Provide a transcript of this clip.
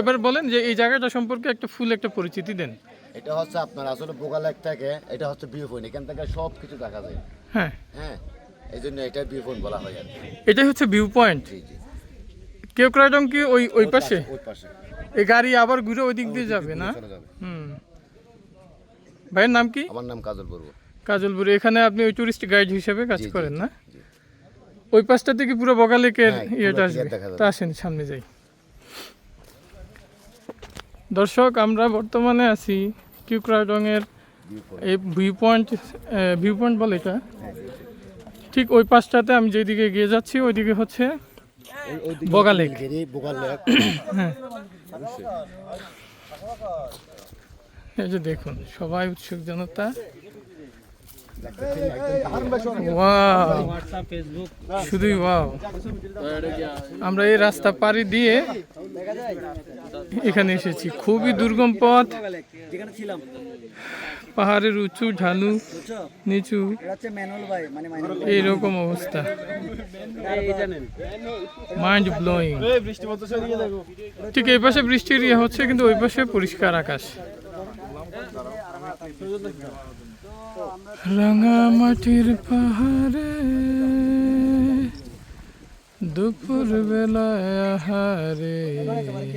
এবার বলেন যে এই জায়গাটা সম্পর্কে একটা ফুল একটা পরিচিতি দেন। এটা হচ্ছে আপনার আসলে বোকা লেক থেকে এটা হচ্ছে ভিউ পয়েন্ট এখান থেকে সব কিছু দেখা যায়। হ্যাঁ। হ্যাঁ এই জন্য এটা ভিউ পয়েন্ট বলা হয় আর এটাই হচ্ছে ভিউ পয়েন্ট জি জি। কেওক্রাডং কি ওই ওই পাশে? ওই পাশে। এই গাড়ি আবার ঘুরে ওই দিক দিয়ে যাবে না? হুম। ভাইয়ের নাম কি? আমার নাম কাজল বর্গ কাজলপুরি এখানে আপনি ওই টুরিস্ট গাইড হিসেবে কাজ করেন না? ওই পাশটা থেকে পুরো বগালেকের হ্যাঁ, ইয়েটা আসবে? তা আসেন সামনে যাই। দর্শক, আমরা বর্তমানে আছি কিউক্রাডং এর এই ভিউ পয়েন্ট ভিউ পয়েন্ট বলে এটা? ঠিক ওই পাশটাতে আমি যেদিকে গিয়ে যাচ্ছি, ওইদিকে হচ্ছে বগা হ্যাঁ। এই যে দেখুন, সবাই উৎসুক জনতা। শুধুই ওয়াও। আমরা এই রাস্তা পাড়ি দিয়ে এখানে এসেছি। খুবই দুর্গম পথ। ছিলাম। পাহাড়ের উঁচু ঢালু নিচু। মানে এইরকম অবস্থা। মাইন্ড ব্লোয়িং ঠিক এই পাশে বৃষ্টির ইয়ে হচ্ছে কিন্তু ওই পাশে পরিষ্কার আকাশ। রাঙা মাটির পাহাড়ে দুপুর বেলায় হারে বাজায়।